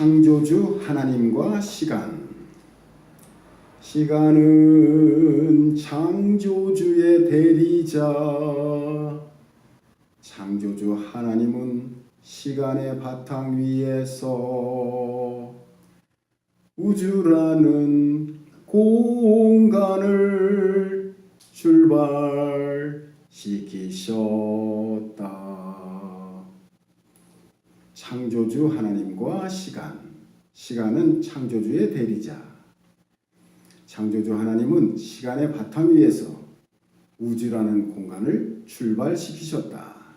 창조주 하나님과 시간. 시간은 창조주의 대리자. 창조주 하나님은 시간의 바탕 위에서 우주라는 공간을 출발시키셨다. 창조주 하나님과 시간. 시간은 창조주의 대리자. 창조주 하나님은 시간의 바탕 위에서 우주라는 공간을 출발시키셨다.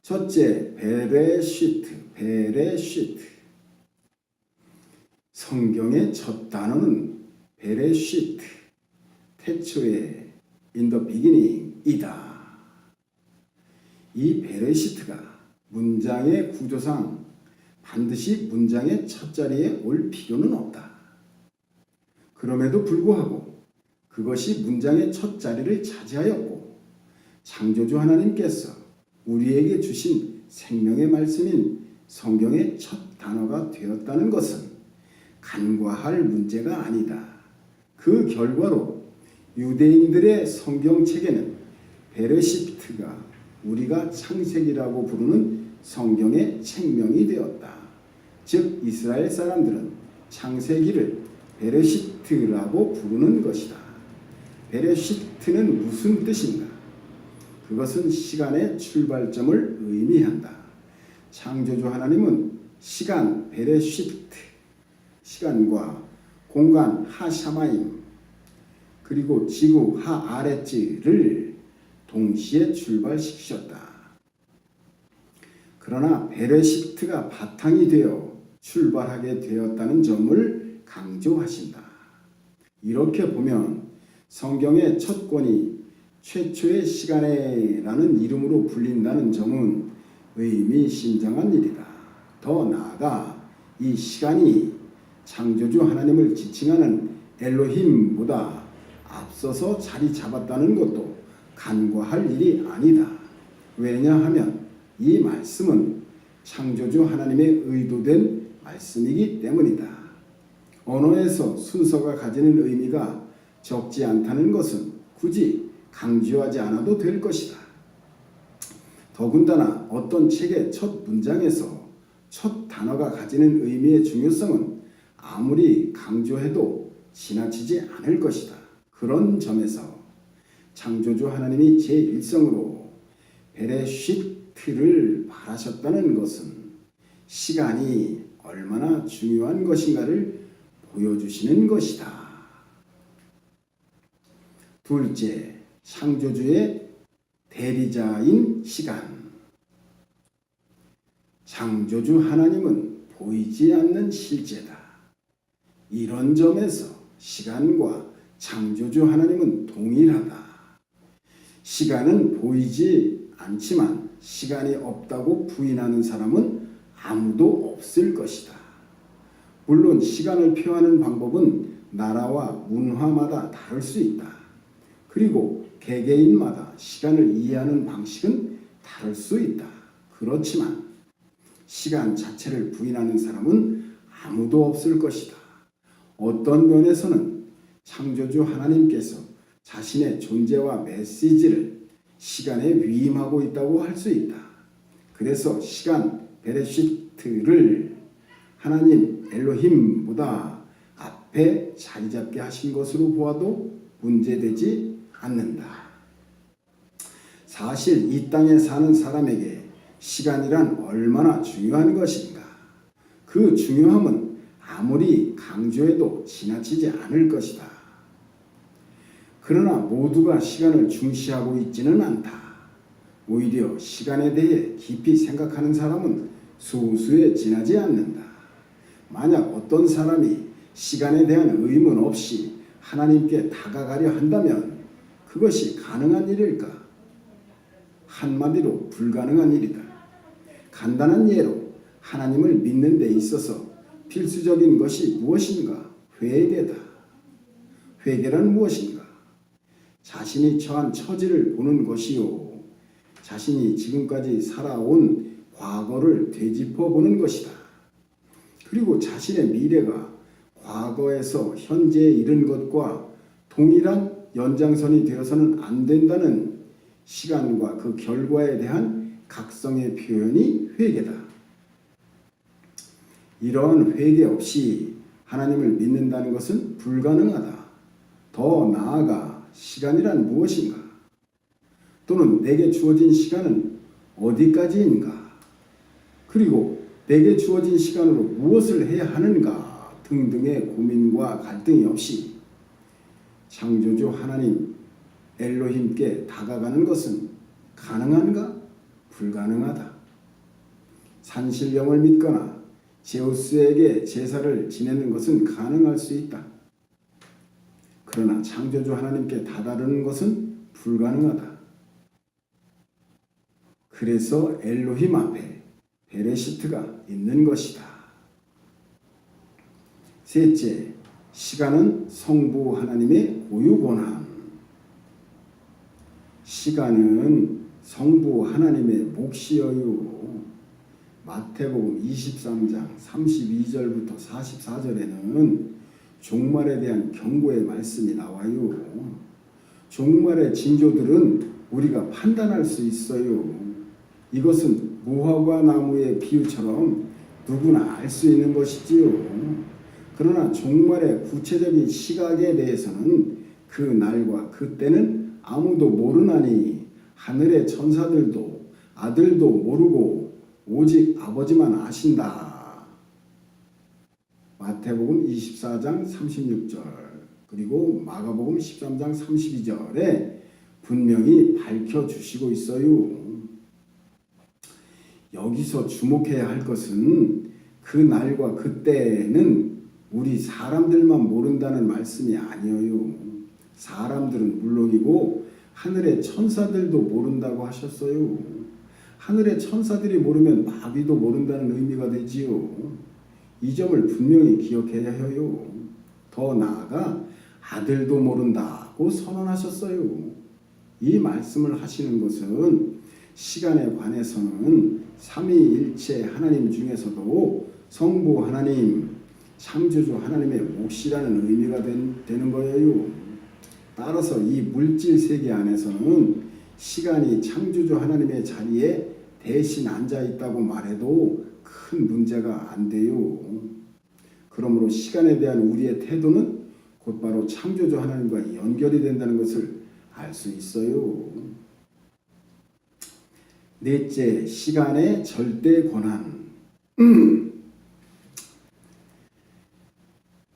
첫째, 베레시트, 베레시트. 성경의 첫 단어는 베레시트, in the beginning이다. 이 베레시트가 문장의 구조상 반드시 문장의 첫 자리에 올 필요는 없다. 그럼에도 불구하고 그것이 문장의 첫 자리를 차지하였고 창조주 하나님께서 우리에게 주신 생명의 말씀인 성경의 첫 단어가 되었다는 것은 간과할 문제가 아니다. 그 결과로 유대인들의 성경책에는 베레시트가 우리가 창세기라고 부르는 성경의 책명이 되었다. 즉 이스라엘 사람들은 창세기를 베레시트라고 부르는 것이다. 베레시트는 무슨 뜻인가? 그것은 시간의 출발점을 의미한다. 창조주 하나님은 시간 베레시트 시간과 공간 하샤마임 그리고 지구 하아레츠를 동시에 출발시키셨다. 그러나 베레시트가 바탕이 되어 출발하게 되었다는 점을 강조하신다. 이렇게 보면 성경의 첫 권이 최초의 시간에라는 이름으로 불린다는 점은 의미심장한 일이다. 더 나아가 이 시간이 창조주 하나님을 지칭하는 엘로힘보다 앞서서 자리 잡았다는 것도 간과할 일이 아니다. 왜냐하면 이 말씀은 창조주 하나님의 의도된 말씀이기 때문이다. 언어에서 순서가 가지는 의미가 적지 않다는 것은 굳이 강조하지 않아도 될 것이다. 더군다나 어떤 책의 첫 문장에서 첫 단어가 가지는 의미의 중요성은 아무리 강조해도 지나치지 않을 것이다. 그런 점에서 창조주 하나님이 제1성으로 베레시 트를 바라셨다는 것은 시간이 얼마나 중요한 것인가를 보여주시는 것이다. 둘째, 창조주의 대리자인 시간. 창조주 하나님은 보이지 않는 실제다. 이런 점에서 시간과 창조주 하나님은 동일하다. 시간은 보이지 않지만 시간이 없다고 부인하는 사람은 아무도 없을 것이다. 물론 시간을 표하는 방법은 나라와 문화마다 다를 수 있다. 그리고 개개인마다 시간을 이해하는 방식은 다를 수 있다. 그렇지만 시간 자체를 부인하는 사람은 아무도 없을 것이다. 어떤 면에서는 창조주 하나님께서 자신의 존재와 메시지를 시간에 위임하고 있다고 할 수 있다. 그래서 시간 베레시트를 하나님 엘로힘보다 앞에 자리 잡게 하신 것으로 보아도 문제되지 않는다. 사실 이 땅에 사는 사람에게 시간이란 얼마나 중요한 것인가. 그 중요함은 아무리 강조해도 지나치지 않을 것이다. 그러나 모두가 시간을 중시하고 있지는 않다. 오히려 시간에 대해 깊이 생각하는 사람은 소수에 지나지 않는다. 만약 어떤 사람이 시간에 대한 의문 없이 하나님께 다가가려 한다면 그것이 가능한 일일까? 한마디로 불가능한 일이다. 간단한 예로 하나님을 믿는 데 있어서 필수적인 것이 무엇인가? 회개다. 회개란 무엇인가? 자신이 처한 처지를 보는 것이요. 자신이 지금까지 살아온 과거를 되짚어 보는 것이다. 그리고 자신의 미래가 과거에서 현재에 이른 것과 동일한 연장선이 되어서는 안 된다는 시간과 그 결과에 대한 각성의 표현이 회개다. 이러한 회개 없이 하나님을 믿는다는 것은 불가능하다. 더 나아가 시간이란 무엇인가? 또는 내게 주어진 시간은 어디까지인가? 그리고 내게 주어진 시간으로 무엇을 해야 하는가 등등의 고민과 갈등이 없이 창조주 하나님 엘로힘께 다가가는 것은 가능한가? 불가능하다. 산신령을 믿거나 제우스에게 제사를 지내는 것은 가능할 수 있다. 그러나 창조주 하나님께 다다르는 것은 불가능하다. 그래서 엘로힘 앞에 베레시트가 있는 것이다. 셋째, 시간은 성부 하나님의 고유 권한. 시간은 성부 하나님의 몫이어요. 마태복음 23장 32절부터 44절에는 종말에 대한 경고의 말씀이 나와요. 종말의 징조들은 우리가 판단할 수 있어요. 이것은 무화과 나무의 비유처럼 누구나 알 수 있는 것이지요. 그러나 종말의 구체적인 시각에 대해서는 그 날과 그 때는 아무도 모르나니 하늘의 천사들도 아들도 모르고 오직 아버지만 아신다. 마태복음 24장 36절 그리고 마가복음 13장 32절에 분명히 밝혀 주시고 있어요. 여기서 주목해야 할 것은 그 날과 그때는 우리 사람들만 모른다는 말씀이 아니에요. 사람들은 물론이고 하늘의 천사들도 모른다고 하셨어요. 하늘의 천사들이 모르면 마귀도 모른다는 의미가 되지요. 이 점을 분명히 기억해야 해요. 더 나아가 아들도 모른다고 선언하셨어요. 이 말씀을 하시는 것은 시간에 관해서는 삼위일체 하나님 중에서도 성부 하나님, 창조주 하나님의 몫이라는 의미가 된, 되는 거예요. 따라서 이 물질 세계 안에서는 시간이 창조주 하나님의 자리에 대신 앉아 있다고 말해도 큰 문제가 안 돼요. 그러므로 시간에 대한 우리의 태도는 곧바로 창조주 하나님과 연결이 된다는 것을 알 수 있어요. 넷째, 시간의 절대 권한.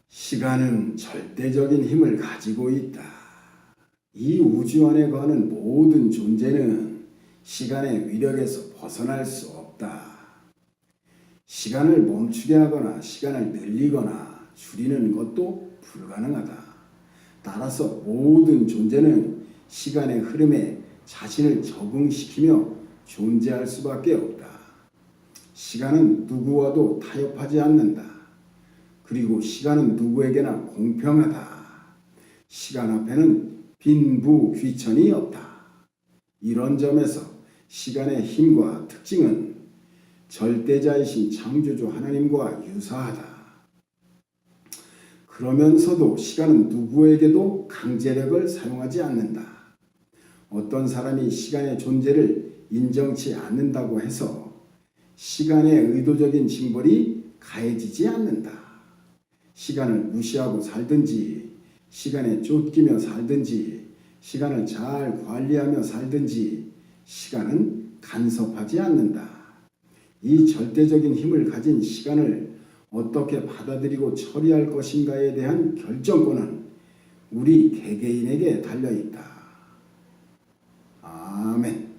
시간은 절대적인 힘을 가지고 있다. 이 우주 안에 거하는 모든 존재는 시간의 위력에서 벗어날 수. 시간을 멈추게 하거나 시간을 늘리거나 줄이는 것도 불가능하다. 따라서 모든 존재는 시간의 흐름에 자신을 적응시키며 존재할 수밖에 없다. 시간은 누구와도 타협하지 않는다. 그리고 시간은 누구에게나 공평하다. 시간 앞에는 빈부 귀천이 없다. 이런 점에서 시간의 힘과 특징은 절대자이신 창조주 하나님과 유사하다. 그러면서도 시간은 누구에게도 강제력을 사용하지 않는다. 어떤 사람이 시간의 존재를 인정치 않는다고 해서 시간의 의도적인 징벌이 가해지지 않는다. 시간을 무시하고 살든지, 시간에 쫓기며 살든지, 시간을 잘 관리하며 살든지, 시간은 간섭하지 않는다. 이 절대적인 힘을 가진 시간을 어떻게 받아들이고 처리할 것인가에 대한 결정권은 우리 개개인에게 달려 있다. 아멘.